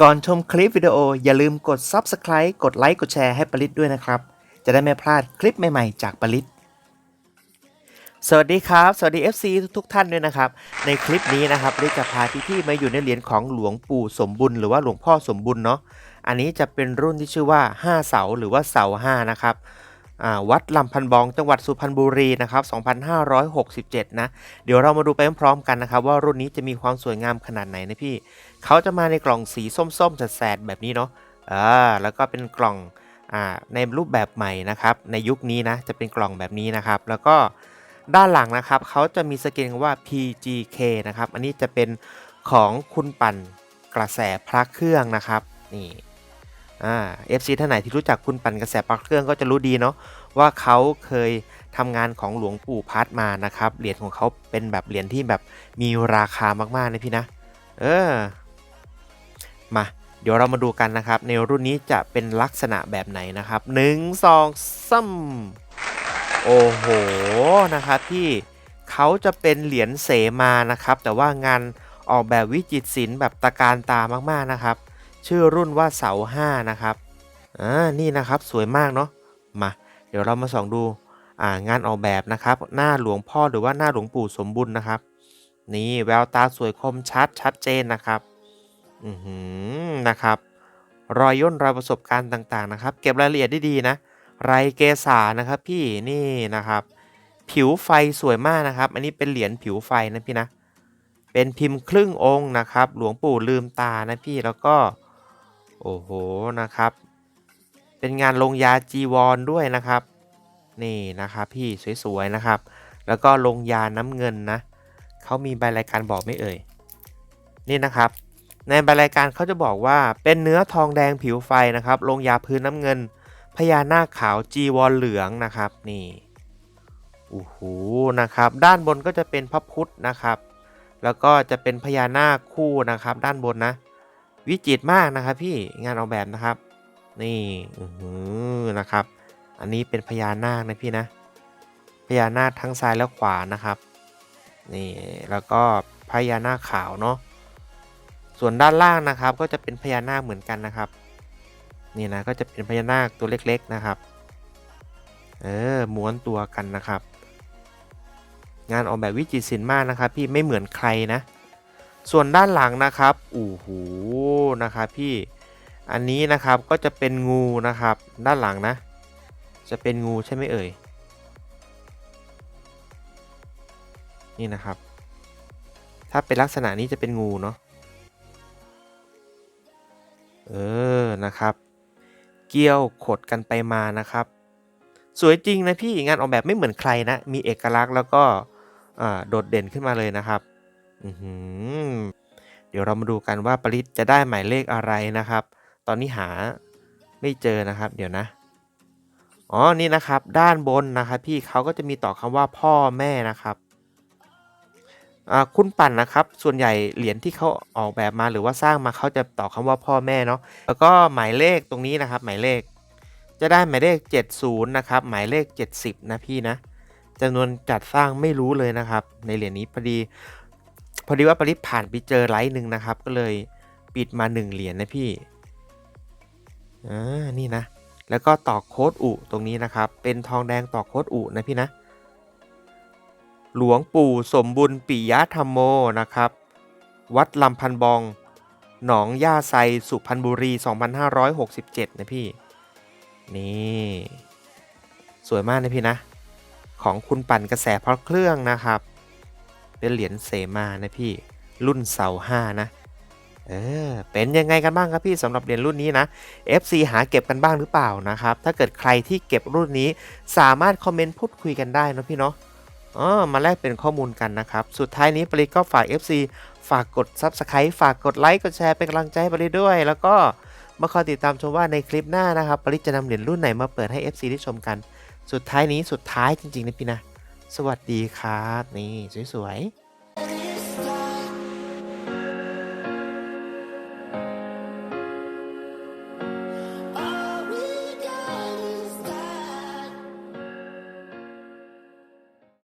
ก่อนชมคลิปวิดีโออย่าลืมกด Subscribe กดไลค์กดแชร์ให้ปริศด้วยนะครับ จะได้ไม่พลาดคลิปใหม่ๆ จากปริศสวัสดีครับ สวัสดี FC ทุกๆท่านด้วยนะครับ ในคลิปนี้นะครับปริจะพาพี่ๆมาอยู่ในเหรียญของหลวงปู่สมบุญหรือว่าหลวงพ่อสมบุญเนาะอันนี้จะเป็นรุ่นที่ชื่อว่า 5 เสาหรือว่าเสา5นะครับ วัดลำพันบองจังหวัดสุพรรณบุรีนะครับ 2567 นะ เดี๋ยวเรามาดูไปพร้อมๆกันนะครับ ว่ารุ่นนี้จะมีความสวยงามขนาดไหนนะพี่ เขาจะมาในกล่องสีส้มๆแสดๆแบบนี้เนาะอ่าแล้วก็เป็นกล่องอ่าในรูปแบบใหม่นะครับ ในยุคนี้นะ จะเป็นกล่องแบบนี้นะครับ แล้วก็ด้านหลังนะครับ เขาจะมีสกรีนว่า PGK นะครับ อันนี้จะเป็นของคุณปั่นกระแสพระเครื่องนะครับ นี่ อ่า FC ท่านไหนที่รู้จักคุณปั่นกระแสพระเครื่องก็จะรู้ดีเนาะว่าเขาเคยทำงานของหลวงปู่พัดมานะครับเหรียญของเขาเป็นแบบเหรียญที่แบบมีราคามากๆนะพี่นะ เออ มา เดี๋ยวเรามาดูกันนะครับ ในรุ่นนี้จะเป็นลักษณะแบบไหนนะครับ1 2 3โอ้โหนะครับพี่เขาจะเป็นเหรียญเสมานะครับ แต่ว่างานออกแบบวิจิตรศิลป์แบบตะการตามากๆนะครับ ชื่อรุ่นว่าเสา5นะครับ อ่า นี่นะครับสวยมากเนาะ มา เดี๋ยวเรามาส่องดู อ่า งานออกแบบนะครับ หน้าหลวงพ่อหรือว่าหน้าหลวงปู่สมบุญนะครับ นี่แววตาสวยคมชัดชัดเจนนะครับ อือหือ นะครับ รอยย่นรอยประสบการณ์ต่างๆนะครับ เก็บรายละเอียดได้ดีนะ ไรเกษานะครับพี่ นี่นะครับ ผิวไฟสวยมากนะครับ อันนี้เป็นเหรียญผิวไฟนะพี่นะ เป็นพิมพ์ครึ่งองค์นะครับ หลวงปู่ลืมตานะพี่ แล้วก็ โอ้โหนะครับ เป็นงานลงยาจีวรด้วยนะครับ นี่นะครับพี่สวยๆนะครับ แล้วก็ลงยาน้ำเงินนะเขามีใบรายการบอกไม่เอ่ยนี่นะครับ ในใบรายการเขาจะบอกว่าเป็นเนื้อทองแดงผิวไฟนะครับ ลงยาพื้นน้ำเงินพญานาคขาวจีวรเหลืองนะครับนี่โอ้โหนะครับ ด้านบนก็จะเป็นพระพุทธนะครับ แล้วก็จะเป็นพญานาคคู่นะครับ ด้านบนนะ วิจิตรมากนะครับพี่งานออกแบบนะครับ นี่อือหือนะครับ อันนี้เป็นพญานาคนะพี่นะพญานาคทั้งซ้ายและขวานะครับนี่แล้วก็พญานาคขาวเนาะส่วนด้านล่างนะครับ ก็จะเป็นพญานาคเหมือนกันนะครับนี่นะก็จะเป็นพญานาคตัวเล็กๆนะครับ เออม้วนตัวกันนะครับ งานออกแบบวิจิตรศิลป์มากนะครับ พี่ไม่เหมือนใครนะ ส่วนด้านหลังนะครับอู้หูนะครับพี่อันนี้นะครับก็จะเป็นงูนะครับ ด้านหลังนะ จะเป็นงูใช่ไหมเอ่ยนี่นะครับ ถ้าเป็นลักษณะนี้จะเป็นงูเนาะเออนะครับ เกี้ยวขดกันไปมานะครับ สวยจริงนะพี่งานออกแบบไม่เหมือนใครนะ มีเอกลักษณ์แล้วก็โดดเด่นขึ้นมาเลยนะครับ อือหือเดี๋ยวเรามาดูกันว่าปริศจะได้หมายเลขอะไรนะครับ ตอนนี้หาไม่เจอนะครับ เดี๋ยวนะ อ๋อ นี่นะครับ ด้านบนนะครับ พี่เขาก็จะมีต่อคำว่าพ่อแม่นะครับอ่าคุณปั่นนะครับ ส่วนใหญ่เหรียญที่เขาออกแบบมาหรือว่าสร้างมาเขาจะต่อคำว่าพ่อแม่เนาะ แล้วก็หมายเลขตรงนี้นะครับ หมายเลข จะได้หมายเลข 70 นะครับ หมายเลข 70 นะพี่นะจำนวนจัดสร้างไม่รู้เลยนะครับ ในเหรียญนี้พอดี พอดีว่าปริศผ่านไปเจอไลท์หนึ่งนะครับ ก็เลยปิดมา 1 เหรียญนะพี่ อ่า นี่นะ แล้วก็ต่อโค้ดอุตรงนี้นะครับ เป็นทองแดงต่อโค้ดอุนะพี่นะ หลวงปู่สมบุญปิยธรรมโมนะครับ วัดลำพันบอง หนองย่าไซสุพรรณบุรี 2567 นะพี่ นี่ สวยมากนะพี่นะ ของคุณปั่นกระแสพระเครื่องนะครับ เป็นเหรียญเสมานะพี่รุ่นเสาห้านะเออเป็นยังไงกันบ้างครับพี่สำหรับเหรียญรุ่นนี้นะ FC หาเก็บกันบ้างหรือเปล่านะครับ ถ้าเกิดใครที่เก็บรุ่นนี้สามารถคอมเมนต์พูดคุยกันได้นะพี่เนาะอ๋อมาแลกเป็นข้อมูลกันนะครับ สุดท้ายนี้ปริก็ฝาก FC ฝากกด Subscribe ฝากกดไลค์กดแชร์เป็นกำลังใจให้ปริด้วย แล้วก็มาคอยติดตามชมว่าในคลิปหน้านะครับปริจะนำเหรียญรุ่นไหนมาเปิดให้ FC ได้ชมกัน สุดท้ายนี้สุดท้ายจริงๆนะพี่นะ สวัสดีครับ นี่ สวย ๆ